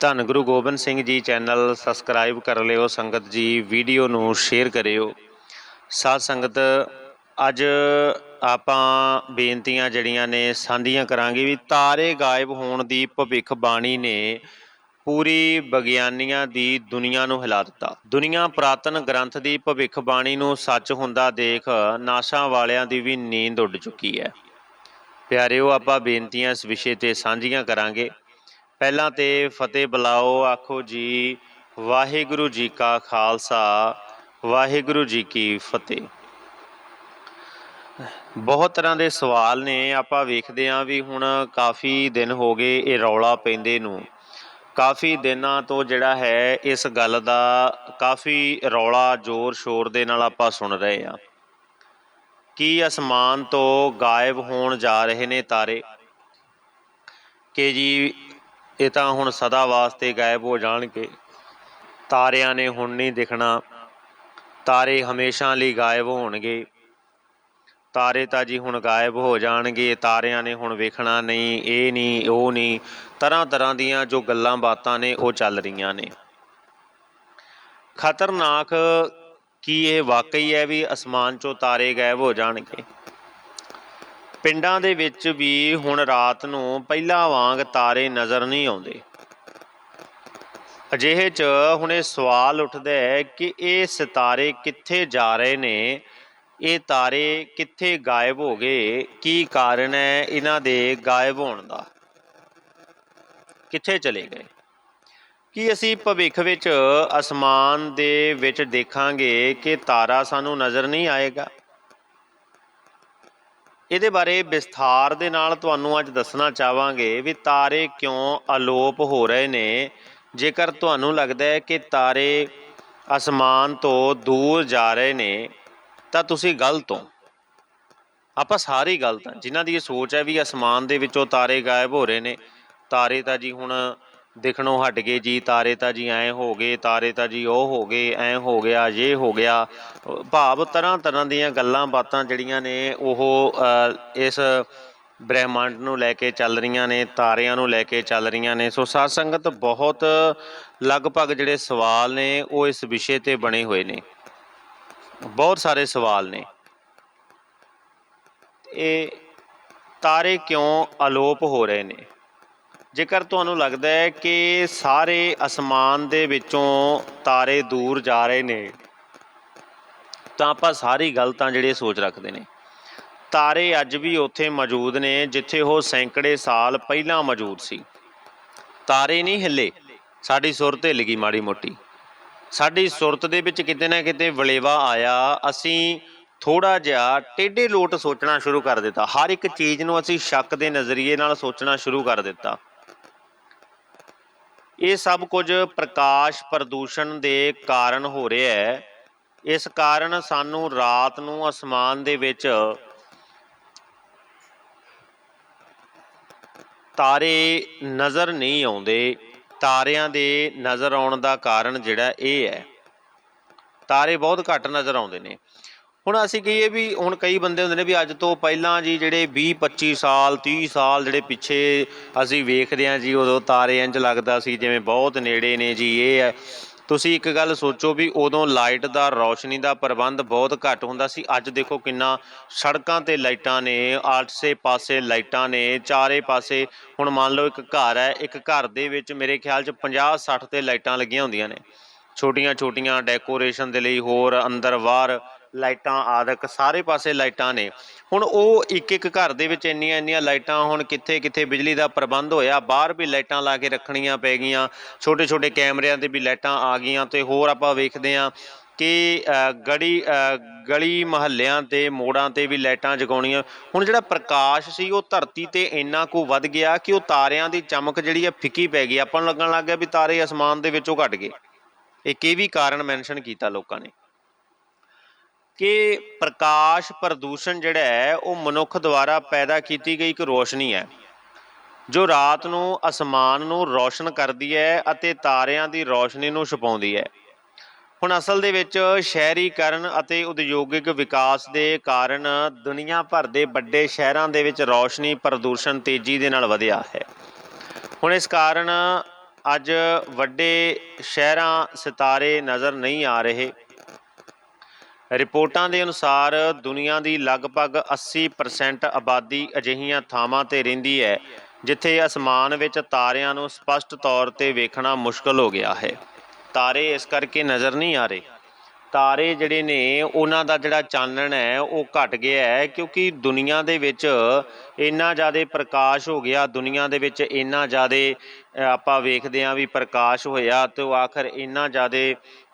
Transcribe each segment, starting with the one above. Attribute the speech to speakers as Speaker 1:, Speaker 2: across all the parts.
Speaker 1: ਧੰਨ Guru Gobind Singh ji channel subscribe ਕਰ ਲਿਓ, ਸੰਗਤ ਜੀ ਵੀਡੀਓ ਨੂੰ ਸ਼ੇਅਰ ਕਰਿਓ। ਸਾਧ ਸੰਗਤ, ਅੱਜ ਆਪਾਂ ਬੇਨਤੀਆਂ ਜਿਹੜੀਆਂ ਨੇ ਸਾਂਝੀਆਂ ਕਰਾਂਗੇ ਵੀ ਤਾਰੇ ਗਾਇਬ ਹੋਣ ਦੀ ਭਵਿੱਖ ਬਾਣੀ ਨੇ ਪੂਰੀ ਵਿਗਿਆਨੀਆਂ ਦੀ ਦੁਨੀਆ ਨੂੰ ਹਿਲਾ ਦਿੱਤਾ। ਦੁਨੀਆ ਪ੍ਰਾਤਨ ਗ੍ਰੰਥ ਦੀ ਭਵਿੱਖ ਬਾਣੀ ਨੂੰ ਸੱਚ ਹੁੰਦਾ ਦੇਖ ਨਾਸ਼ਾਂ ਵਾਲਿਆਂ ਦੀ ਵੀ ਨੀਂਦ ਉੱਡ ਚੁੱਕੀ ਹੈ। ਪਿਆਰਿਓ, ਆਪਾਂ ਬੇਨਤੀਆਂ ਇਸ ਵਿਸ਼ੇ ਤੇ ਸਾਂਝੀਆਂ ਕਰਾਂਗੇ। ਪਹਿਲਾਂ ਤੇ ਫਤਿਹ ਬੁਲਾਓ, ਆਖੋ ਜੀ, ਵਾਹਿਗੁਰੂ ਜੀ ਕਾ ਖਾਲਸਾ, ਵਾਹਿਗੁਰੂ ਜੀ ਕੀ ਫਤਿਹ। ਬਹੁਤ ਤਰ੍ਹਾਂ ਦੇ ਸਵਾਲ ਨੇ, ਆਪਾਂ ਵੇਖਦੇ ਆਂ ਵੀ ਹੁਣ ਕਾਫੀ ਦਿਨ ਹੋ ਗਏ ਇਹ ਰੌਲਾ ਪੈਂਦੇ ਨੂੰ। ਕਾਫੀ ਦਿਨਾਂ ਤੋਂ ਜਿਹੜਾ ਹੈ ਇਸ ਗੱਲ ਦਾ ਕਾਫੀ ਰੌਲਾ ਜ਼ੋਰ ਸ਼ੋਰ ਦੇ ਨਾਲ ਆਪਾਂ ਸੁਣ ਰਹੇ ਆਂ ਕੀ ਅਸਮਾਨ ਤੋਂ ਗਾਇਬ ਹੋਣ ਜਾ ਰਹੇ ਨੇ ਤਾਰੇ? ਕਿ ਜੀ ਇਹ ਤਾਂ ਹੁਣ ਸਦਾ ਵਾਸਤੇ ਗਾਇਬ ਹੋ ਜਾਣਗੇ। ਤਾਰਿਆਂ ਨੇ ਹੁਣ ਨਹੀਂ ਦਿਖਣਾ। ਤਾਰੇ ਹਮੇਸ਼ਾ ਲਈ ਗਾਇਬ ਹੋਣਗੇ। ਤਾਰੇ ਤਾਂ ਜੀ ਹੁਣ ਗਾਇਬ ਹੋ ਜਾਣਗੇ। ਤਾਰਿਆਂ ਨੇ ਹੁਣ ਵੇਖਣਾ ਨਹੀਂ, ਇਹ ਨਹੀਂ, ਉਹ ਨਹੀਂ। ਤਰ੍ਹਾਂ ਤਰ੍ਹਾਂ ਦੀਆਂ ਜੋ ਗੱਲਾਂ ਬਾਤਾਂ ਨੇ, ਉਹ ਚੱਲ ਰਹੀਆਂ ਨੇ। ਖਤਰਨਾਕ ਕੀ ਇਹ ਵਾਕਈ ਹੈ ਵੀ ਅਸਮਾਨ 'ਚੋਂ ਤਾਰੇ ਗਾਇਬ ਹੋ ਜਾਣਗੇ? ਪਿੰਡਾਂ ਦੇ ਵਿੱਚ ਵੀ ਹੁਣ ਰਾਤ ਨੂੰ ਪਹਿਲਾਂ ਵਾਂਗ ਤਾਰੇ ਨਜ਼ਰ ਨਹੀਂ ਆਉਂਦੇ। ਅਜਿਹੇ 'ਚ ਹੁਣ ਇਹ ਸਵਾਲ ਉੱਠਦਾ ਹੈ ਕਿ ਇਹ ਸਿਤਾਰੇ ਕਿੱਥੇ ਜਾ ਰਹੇ ਨੇ? ਇਹ ਤਾਰੇ ਕਿੱਥੇ ਗਾਇਬ ਹੋ ਗਏ? ਕੀ ਕਾਰਨ ਹੈ ਇਹਨਾਂ ਦੇ ਗਾਇਬ ਹੋਣ ਦਾ? ਕਿੱਥੇ ਚਲੇ ਗਏ? ਕੀ ਅਸੀਂ ਭਵਿੱਖ ਵਿੱਚ ਅਸਮਾਨ ਦੇ ਵਿੱਚ ਦੇਖਾਂਗੇ ਕਿ ਤਾਰਾ ਸਾਨੂੰ ਨਜ਼ਰ ਨਹੀਂ ਆਏਗਾ? ਇਹਦੇ ਬਾਰੇ ਵਿਸਥਾਰ ਦੇ ਨਾਲ ਤੁਹਾਨੂੰ ਅੱਜ ਦੱਸਣਾ ਚਾਹਾਂਗੇ ਵੀ ਤਾਰੇ ਕਿਉਂ ਅਲੋਪ ਹੋ ਰਹੇ ਨੇ। ਜੇਕਰ ਤੁਹਾਨੂੰ ਲੱਗਦਾ ਹੈ ਕਿ ਤਾਰੇ ਅਸਮਾਨ ਤੋਂ ਦੂਰ ਜਾ ਰਹੇ ਨੇ, ਤਾਂ ਤੁਸੀਂ ਗਲਤ ਹੋ। ਆਪਾਂ ਸਾਰੇ ਗਲਤ ਹਾਂ। ਜਿਨ੍ਹਾਂ ਦੀ ਇਹ ਸੋਚ ਹੈ ਵੀ ਅਸਮਾਨ ਦੇ ਵਿੱਚੋਂ ਤਾਰੇ ਗਾਇਬ ਹੋ ਰਹੇ ਨੇ, ਤਾਰੇ ਤਾਂ ਜੀ ਹੁਣ ਦਿਖਣੋਂ ਹਟ ਗਏ ਜੀ, ਤਾਰੇ ਤਾਂ ਜੀ ਐ ਹੋ ਗਏ, ਤਾਰੇ ਤਾਂ ਜੀ ਉਹ ਹੋ ਗਏ, ਐ ਹੋ ਗਿਆ ਇਹ ਹੋ ਗਿਆ। ਭਾਵ ਤਰ੍ਹਾਂ ਤਰ੍ਹਾਂ ਦੀਆਂ ਗੱਲਾਂ ਬਾਤਾਂ ਜਿਹੜੀਆਂ ਨੇ ਉਹ ਇਸ ਬ੍ਰਹਿਮੰਡ ਨੂੰ ਲੈ ਕੇ ਚੱਲ ਰਹੀਆਂ ਨੇ, ਤਾਰਿਆਂ ਨੂੰ ਲੈ ਕੇ ਚੱਲ ਰਹੀਆਂ ਨੇ। ਸੋ ਸਾਧ ਸੰਗਤ ਬਹੁਤ ਲਗਭਗ ਜਿਹੜੇ ਸਵਾਲ ਨੇ, ਉਹ ਇਸ ਵਿਸ਼ੇ ਤੇ ਬਣੇ ਹੋਏ ਨੇ। ਬਹੁਤ ਸਾਰੇ ਸਵਾਲ ਨੇ। ਇਹ ਤਾਰੇ ਕਿਉਂ ਅਲੋਪ ਹੋ ਰਹੇ ਨੇ? ਜੇਕਰ ਤੁਹਾਨੂੰ ਲੱਗਦਾ ਹੈ ਕਿ ਸਾਰੇ ਅਸਮਾਨ ਦੇ ਵਿੱਚੋਂ ਤਾਰੇ ਦੂਰ ਜਾ ਰਹੇ ਨੇ, ਤਾਂ ਆਪਾਂ ਸਾਰੀ ਗਲਤਾਂ ਜਿਹੜੇ ਸੋਚ ਰੱਖਦੇ ਨੇ। ਤਾਰੇ ਅੱਜ ਵੀ ਉੱਥੇ ਮੌਜੂਦ ਨੇ, ਜਿੱਥੇ ਉਹ ਸੈਂਕੜੇ ਸਾਲ ਪਹਿਲਾਂ ਮੌਜੂਦ ਸੀ। ਤਾਰੇ ਨਹੀਂ ਹਿੱਲੇ, ਸਾਡੀ ਸੁਰਤ ਹਿੱਲ ਗਈ ਮਾੜੀ ਮੋਟੀ। ਸਾਡੀ ਸੁਰਤ ਦੇ ਵਿੱਚ ਕਿਤੇ ਨਾ ਕਿਤੇ ਵਲੇਵਾ ਆਇਆ, ਅਸੀਂ ਥੋੜਾ ਜਿਹਾ ਟੇਢੇ ਲੋਟ ਸੋਚਣਾ ਸ਼ੁਰੂ ਕਰ ਦਿੱਤਾ। ਹਰ ਇੱਕ ਚੀਜ਼ ਨੂੰ ਅਸੀਂ ਸ਼ੱਕ ਦੇ ਨਜ਼ਰੀਏ ਨਾਲ ਸੋਚਣਾ ਸ਼ੁਰੂ ਕਰ ਦਿੱਤਾ। ਇਹ ਸਭ ਕੁਝ ਪ੍ਰਕਾਸ਼ ਪ੍ਰਦੂਸ਼ਣ ਦੇ ਕਾਰਨ ਹੋ ਰਿਹਾ ਹੈ। ਇਸ ਕਾਰਨ ਸਾਨੂੰ ਰਾਤ ਨੂੰ ਅਸਮਾਨ ਦੇ ਵਿੱਚ ਤਾਰੇ ਨਜ਼ਰ ਨਹੀਂ ਆਉਂਦੇ। ਤਾਰਿਆਂ ਦੇ ਨਜ਼ਰ ਆਉਣ ਦਾ ਕਾਰਨ ਜਿਹੜਾ ਇਹ ਹੈ। ਤਾਰੇ ਬਹੁਤ ਘੱਟ ਨਜ਼ਰ ਆਉਂਦੇ ਨੇ। ਹੁਣ ਅਸੀਂ ਕਹੀਏ ਵੀ ਹੁਣ ਕਈ ਬੰਦੇ ਹੁੰਦੇ ਨੇ ਵੀ ਅੱਜ ਤੋਂ ਪਹਿਲਾਂ ਜੀ ਜਿਹੜੇ 20 25 ਸਾਲ 30 ਸਾਲ ਜਿਹੜੇ ਪਿੱਛੇ ਅਸੀਂ ਵੇਖਦੇ ਹਾਂ ਜੀ, ਉਦੋਂ ਤਾਰੇ ਇੰਜ ਲੱਗਦਾ ਸੀ, ਜਿਵੇਂ ਬਹੁਤ ਨੇੜੇ ਨੇ ਜੀ, ਇਹ ਹੈ। ਤੁਸੀਂ ਇੱਕ ਗੱਲ ਸੋਚੋ ਵੀ ਉਦੋਂ ਲਾਈਟ ਦਾ, ਰੌਸ਼ਨੀ ਦਾ ਪ੍ਰਬੰਧ ਬਹੁਤ ਘੱਟ ਹੁੰਦਾ ਸੀ। ਅੱਜ ਦੇਖੋ ਕਿੰਨਾ ਸੜਕਾਂ ਤੇ ਲਾਈਟਾਂ ਨੇ, ਆਸੇ ਪਾਸੇ ਲਾਈਟਾਂ ਨੇ, ਚਾਰੇ ਪਾਸੇ ਹੁਣ ਮੰਨ ਲਓ ਇੱਕ ਘਰ ਹੈ, ਇੱਕ ਘਰ ਦੇ ਵਿੱਚ ਮੇਰੇ ਖਿਆਲ 'ਚ 50 60 ਤੇ ਲਾਈਟਾਂ ਲੱਗੀਆਂ ਹੁੰਦੀਆਂ ਨੇ। ਛੋਟੀਆਂ ਛੋਟੀਆਂ ਡੈਕੋਰੇਸ਼ਨ ਦੇ ਲਈ ਹੋਰ ਅੰਦਰ ਬਾਹਰ ਲਾਈਟਾਂ ਆਦਿਕ ਸਾਰੇ ਪਾਸੇ ਲਾਈਟਾਂ ਨੇ। ਹੁਣ ਉਹ ਇੱਕ ਇੱਕ ਘਰ ਦੇ ਵਿੱਚ ਇੰਨੀਆਂ ਇੰਨੀਆਂ ਲਾਈਟਾਂ ਹੁਣ ਕਿੱਥੇ ਕਿੱਥੇ ਬਿਜਲੀ ਦਾ ਪ੍ਰਬੰਧ ਹੋਇਆ। ਬਾਹਰ ਵੀ ਲਾਈਟਾਂ ਲਾ ਕੇ ਰੱਖਣੀਆਂ ਪੈ ਗਈਆਂ। ਛੋਟੇ ਛੋਟੇ ਕੈਮਰਿਆਂ ਤੇ ਵੀ ਲਾਈਟਾਂ ਆ ਗਈਆਂ ਤੇ ਹੋਰ ਆਪਾਂ ਵੇਖਦੇ ਹਾਂ ਕਿ ਅ, ਗੜੀ ਗਲੀ ਮਹੱਲਿਆਂ ਤੇ ਮੋੜਾਂ ਤੇ ਵੀ ਲਾਈਟਾਂ ਜਗਾਉਣੀਆਂ। ਹੁਣ ਜਿਹੜਾ ਪ੍ਰਕਾਸ਼ ਸੀ ਉਹ ਧਰਤੀ ਤੇ ਇੰਨਾ ਕੁ ਵੱਧ ਗਿਆ ਕਿ ਉਹ ਤਾਰਿਆਂ ਦੀ ਚਮਕ ਜਿਹੜੀ ਆ ਫਿੱਕੀ ਪੈ ਗਈ। ਆਪਾਂ ਨੂੰ ਲੱਗਣ ਲੱਗ ਗਿਆ ਵੀ ਤਾਰੇ ਅਸਮਾਨ ਦੇ ਵਿੱਚੋਂ ਘਟ ਗਏ। ਇੱਕ ਇਹ ਵੀ ਕਾਰਨ ਮੈਂਸ਼ਨ ਕੀਤਾ ਲੋਕਾਂ ਨੇ। ਕਿ ਪ੍ਰਕਾਸ਼ ਪ੍ਰਦੂਸ਼ਣ ਜਿਹੜਾ ਹੈ, ਉਹ ਮਨੁੱਖ ਦੁਆਰਾ ਪੈਦਾ ਕੀਤੀ ਗਈ ਇੱਕ ਰੋਸ਼ਨੀ ਹੈ, ਜੋ ਰਾਤ ਨੂੰ ਅਸਮਾਨ ਨੂੰ ਰੌਸ਼ਨ ਕਰਦੀ ਹੈ ਅਤੇ ਤਾਰਿਆਂ ਦੀ ਰੌਸ਼ਨੀ ਨੂੰ ਛੁਪਾਉਂਦੀ ਹੈ। ਹੁਣ ਅਸਲ ਦੇ ਵਿੱਚ ਸ਼ਹਿਰੀਕਰਨ ਅਤੇ ਉਦਯੋਗਿਕ ਵਿਕਾਸ ਦੇ ਕਾਰਨ ਦੁਨੀਆ ਭਰ ਦੇ ਵੱਡੇ ਸ਼ਹਿਰਾਂ ਦੇ ਵਿੱਚ ਰੌਸ਼ਨੀ ਪ੍ਰਦੂਸ਼ਣ ਤੇਜ਼ੀ ਦੇ ਨਾਲ ਵਧਿਆ ਹੈ। ਹੁਣ ਇਸ ਕਾਰਨ ਅੱਜ ਵੱਡੇ ਸ਼ਹਿਰਾਂ, ਸਿਤਾਰੇ ਨਜ਼ਰ ਨਹੀਂ ਆ ਰਹੇ। ਰਿਪੋਰਟਾਂ ਦੇ ਅਨੁਸਾਰ ਦੁਨੀਆ ਦੀ ਲਗਭਗ 80% ਆਬਾਦੀ ਅਜਿਹੀਆਂ ਥਾਵਾਂ ਤੇ ਰਹਿੰਦੀ ਹੈ, ਜਿੱਥੇ ਅਸਮਾਨ ਵਿੱਚ ਤਾਰਿਆਂ ਨੂੰ ਸਪਸ਼ਟ ਤੌਰ ਤੇ ਵੇਖਣਾ ਮੁਸ਼ਕਲ ਹੋ ਗਿਆ ਹੈ। ਤਾਰੇ ਇਸ ਕਰਕੇ ਨਜ਼ਰ ਨਹੀਂ ਆ ਰਹੇ। ਤਾਰੇ ਜਿਹੜੇ ਨੇ, ਉਹਨਾਂ ਦਾ ਜਿਹੜਾ ਚਾਨਣ ਹੈ, ਉਹ ਘਟ ਗਿਆ ਹੈ, ਕਿਉਂਕਿ ਦੁਨੀਆ ਦੇ ਵਿੱਚ ਇੰਨਾ ਜ਼ਿਆਦਾ ਪ੍ਰਕਾਸ਼ ਹੋ ਗਿਆ, ਦੁਨੀਆ ਦੇ ਵਿੱਚ ਇੰਨਾ ਜ਼ਿਆਦਾ ਆਪਾਂ ਵੇਖਦੇ ਹਾਂ ਵੀ ਪ੍ਰਕਾਸ਼ ਹੋਇਆ ਤੇ ਉਹ ਆਖਰ ਇੰਨਾ ਜ਼ਿਆਦਾ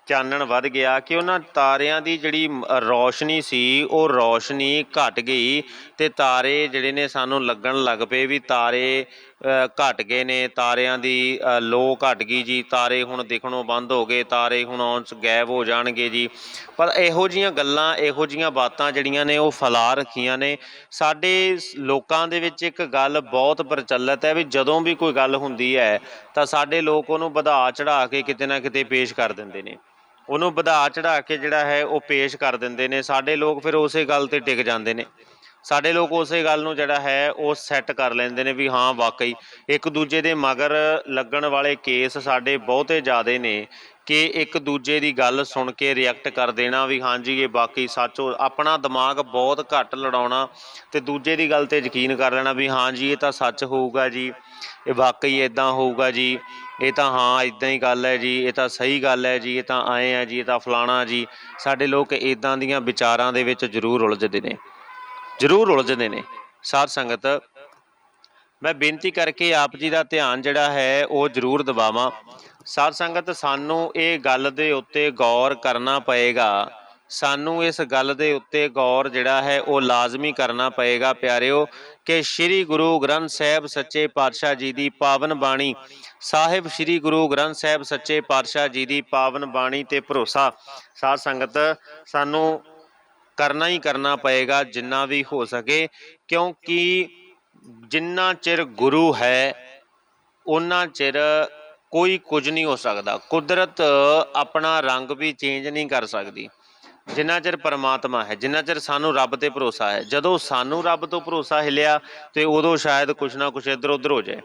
Speaker 1: ਚਾਨਣ ਵੱਧ ਗਿਆ ਕਿ ਉਹਨਾਂ ਤਾਰਿਆਂ ਦੀ ਜਿਹੜੀ ਰੌਸ਼ਨੀ ਸੀ ਉਹ ਰੌਸ਼ਨੀ ਘਟ ਗਈ ਤੇ ਤਾਰੇ ਜਿਹੜੇ ਨੇ ਸਾਨੂੰ ਲੱਗਣ ਲੱਗ ਪਏ ਵੀ ਤਾਰੇ ਅ, ਘਟ ਗਏ ਨੇ ਤਾਰਿਆਂ ਦੀ ਅ, ਲੋ ਘਟ ਗਈ ਜੀ ਤਾਰੇ ਹੁਣ ਦਿਖਣੋਂ ਬੰਦ ਹੋ ਗਏ ਤਾਰੇ ਹੁਣ ਆਉਣ 'ਚ ਗਾਇਬ ਹੋ ਜਾਣਗੇ ਜੀ। ਪਰ ਇਹੋ ਜੀਆਂ ਗੱਲਾਂ ਇਹੋ ਜੀਆਂ ਬਾਤਾਂ ਜਿਹੜੀਆਂ ਨੇ ਉਹ ਫੈਲਾ ਰੱਖੀਆਂ ਨੇ। ਸਾਡੇ ਲੋਕਾਂ ਦੇ ਵਿੱਚ ਇੱਕ ਗੱਲ ਬਹੁਤ ਪ੍ਰਚਲਿਤ ਹੈ ਵੀ ਜਦੋਂ ਵੀ ਕੋਈ ਗੱਲ ਹੁੰਦੀ ਹੈ ਤਾਂ ਸਾਡੇ ਲੋਕ ਉਹਨੂੰ ਵਧਾ ਚੜਾ ਕੇ ਕਿਤੇ ਨਾ ਕਿਤੇ ਪੇਸ਼ ਕਰ ਦਿੰਦੇ ਨੇ। ਉਹਨੂੰ ਵਧਾ ਚੜਾ ਕੇ ਜਿਹੜਾ ਹੈ ਉਹ ਪੇਸ਼ ਕਰ ਦਿੰਦੇ ਨੇ। ਸਾਡੇ ਲੋਕ ਫਿਰ ਉਸੇ ਗੱਲ ਤੇ ਟਿਕ ਜਾਂਦੇ ਨੇ। ਸਾਡੇ ਲੋਕ ਉਸੇ ਗੱਲ ਨੂੰ ਜਿਹੜਾ ਹੈ ਉਹ ਸੈੱਟ ਕਰ ਲੈਂਦੇ ਨੇ ਵੀ ਹਾਂ, ਵਾਕਈ ਇੱਕ ਦੂਜੇ ਦੇ ਮਗਰ ਲੱਗਣ ਵਾਲੇ ਕੇਸ ਸਾਡੇ ਬਹੁਤੇ ਜ਼ਿਆਦੇ ਨੇ ਕਿ ਇੱਕ ਦੂਜੇ ਦੀ ਗੱਲ ਸੁਣ ਕੇ ਰਿਐਕਟ ਕਰ ਦੇਣਾ ਵੀ ਹਾਂਜੀ ਇਹ ਬਾਕੀ ਸੱਚ ਹੋ ਆਪਣਾ ਦਿਮਾਗ ਬਹੁਤ ਘੱਟ ਲੜਾਉਣਾ ਤੇ ਦੂਜੇ ਦੀ ਗੱਲ ਤੇ ਯਕੀਨ ਕਰ ਲੈਣਾ ਵੀ ਹਾਂਜੀ ਇਹ ਤਾਂ ਸੱਚ ਹੋਊਗਾ ਜੀ, ਇਹ ਵਾਕਈ ਇਦਾਂ ਹੋਊਗਾ ਜੀ। ਇਹ ਤਾਂ ਹਾਂ ਇਦਾਂ ਹੀ ਗੱਲ ਹੈ ਜੀ, ਇਹ ਤਾਂ ਸਹੀ ਗੱਲ ਹੈ ਜੀ, ਇਹ ਤਾਂ ਆਏ ਹੈ ਜੀ, ਇਹ ਤਾਂ ਫਲਾਣਾ ਜੀ। ਸਾਡੇ ਲੋਕ ਇਦਾਂ ਦੀਆਂ ਵਿਚਾਰਾਂ ਦੇ ਵਿੱਚ ਜ਼ਰੂਰ ਉਲਝਦੇ ਨੇ। ਜ਼ਰੂਰ ਉਲਝਦੇ ਨੇ। ਸਾਧ ਸੰਗਤ, ਮੈਂ ਬੇਨਤੀ ਕਰਕੇ ਆਪ ਜੀ ਦਾ ਧਿਆਨ ਜਿਹੜਾ ਹੈ, ਉਹ ਜ਼ਰੂਰ ਦਿਵਾਵਾਂ। ਸਾਧ ਸੰਗਤ, ਸਾਨੂੰ ਇਹ ਗੱਲ ਦੇ ਉੱਤੇ ਗੌਰ ਕਰਨਾ ਪਏਗਾ। ਸਾਨੂੰ ਇਸ ਗੱਲ ਦੇ ਉੱਤੇ ਗੌਰ ਜਿਹੜਾ ਹੈ ਉਹ ਲਾਜ਼ਮੀ ਕਰਨਾ ਪਏਗਾ, ਪਿਆਰਿਓ, ਕਿ ਸ੍ਰੀ ਗੁਰੂ ਗ੍ਰੰਥ ਸਾਹਿਬ ਸੱਚੇ ਪਾਤਸ਼ਾਹ ਜੀ ਦੀ ਪਾਵਨ ਬਾਣੀ, ਸਾਹਿਬ ਸ੍ਰੀ ਗੁਰੂ ਗ੍ਰੰਥ ਸਾਹਿਬ ਸੱਚੇ ਪਾਤਸ਼ਾਹ ਜੀ ਦੀ ਪਾਵਨ ਬਾਣੀ ਤੇ ਭਰੋਸਾ, ਸਾਧ ਸੰਗਤ, ਸਾਨੂੰ ਕਰਨਾ ਹੀ ਕਰਨਾ ਪਏਗਾ ਜਿੰਨਾ ਵੀ ਹੋ ਸਕੇ, ਕਿਉਂਕਿ ਜਿੰਨਾ ਚਿਰ ਗੁਰੂ ਹੈ ਉਹਨਾਂ ਚਿਰ ਕੋਈ ਕੁਝ ਨਹੀਂ ਹੋ ਸਕਦਾ। ਕੁਦਰਤ ਆਪਣਾ ਰੰਗ ਵੀ ਚੇਂਜ ਨਹੀਂ ਕਰ ਸਕਦੀ। ਜਿੰਨਾ ਚਿਰ ਪਰਮਾਤਮਾ ਹੈ, ਜਿੰਨਾ ਚਿਰ ਸਾਨੂੰ ਰੱਬ ਤੇ ਭਰੋਸਾ ਹੈ, ਜਦੋਂ ਸਾਨੂੰ ਰੱਬ ਤੋਂ ਭਰੋਸਾ ਹਿਲਿਆ ਤੇ ਉਦੋਂ ਸ਼ਾਇਦ ਕੁਛ ਨਾ ਕੁਛ ਇੱਧਰ ਉੱਧਰ ਹੋ ਜਾਏ।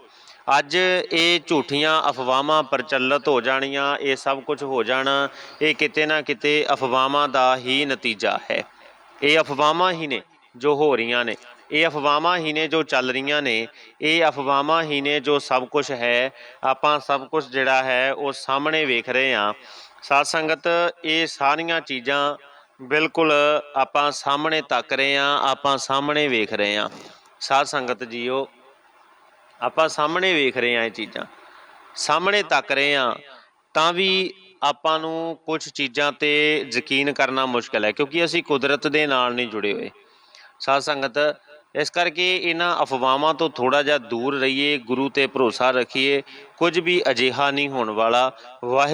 Speaker 1: ਅੱਜ ਇਹ ਝੂਠੀਆਂ ਅਫਵਾਹਾਂ ਪ੍ਰਚਲਿਤ ਹੋ ਜਾਣੀਆਂ, ਇਹ ਸਭ ਕੁਝ ਹੋ ਜਾਣਾ, ਇਹ ਕਿਤੇ ਨਾ ਕਿਤੇ ਅਫਵਾਹਾਂ ਦਾ ਹੀ ਨਤੀਜਾ ਹੈ। ਇਹ ਅਫਵਾਹਾਂ ਹੀ ਨੇ ਜੋ ਹੋ ਰਹੀਆਂ ਨੇ। ਇਹ ਅਫਵਾਹਾਂ ਹੀ ਨੇ ਜੋ ਚੱਲ ਰਹੀਆਂ ਨੇ। ਇਹ ਅਫਵਾਹਾਂ ਹੀ ਨੇ ਜੋ ਸਭ ਕੁਝ ਹੈ। ਆਪਾਂ ਸਭ ਕੁਝ ਜਿਹੜਾ ਹੈ, ਉਹ ਸਾਹਮਣੇ ਵੇਖ ਰਹੇ ਹਾਂ। ਸਾਧ ਸੰਗਤ, ਇਹ ਸਾਰੀਆਂ ਚੀਜ਼ਾਂ ਬਿਲਕੁਲ ਆਪਾਂ ਸਾਹਮਣੇ ਤੱਕ ਰਹੇ ਹਾਂ, ਆਪਾਂ ਸਾਹਮਣੇ ਵੇਖ ਰਹੇ ਹਾਂ। ਸਾਧ ਸੰਗਤ ਜੀਓ, ਆਪਾਂ ਸਾਹਮਣੇ ਵੇਖ ਰਹੇ ਹਾਂ ਇਹ ਚੀਜ਼ਾਂ। ਸਾਹਮਣੇ ਤੱਕ ਰਹੇ ਹਾਂ, ਤਾਂ ਵੀ ਆਪਾਂ ਨੂੰ ਕੁਝ ਚੀਜ਼ਾਂ ਤੇ ਯਕੀਨ ਕਰਨਾ ਮੁਸ਼ਕਲ ਹੈ, ਕਿਉਂਕਿ ਅਸੀਂ ਕੁਦਰਤ ਦੇ ਨਾਲ ਨਹੀਂ ਜੁੜੇ ਹੋਏ। ਸਾਧ ਸੰਗਤ, ਇਸ ਕਰਕੇ ਇਹਨਾਂ ਅਫਵਾਹਾਂ ਤੋਂ ਥੋੜਾ ਜਿਹਾ ਦੂਰ ਰਹੀਏ, ਗੁਰੂ ਤੇ ਭਰੋਸਾ ਰੱਖੀਏ, ਕੁਝ ਵੀ ਅਜਿਹਾ ਨਹੀਂ ਹੋਣ ਵਾਲਾ। ਵਾਹਿਗੁਰੂ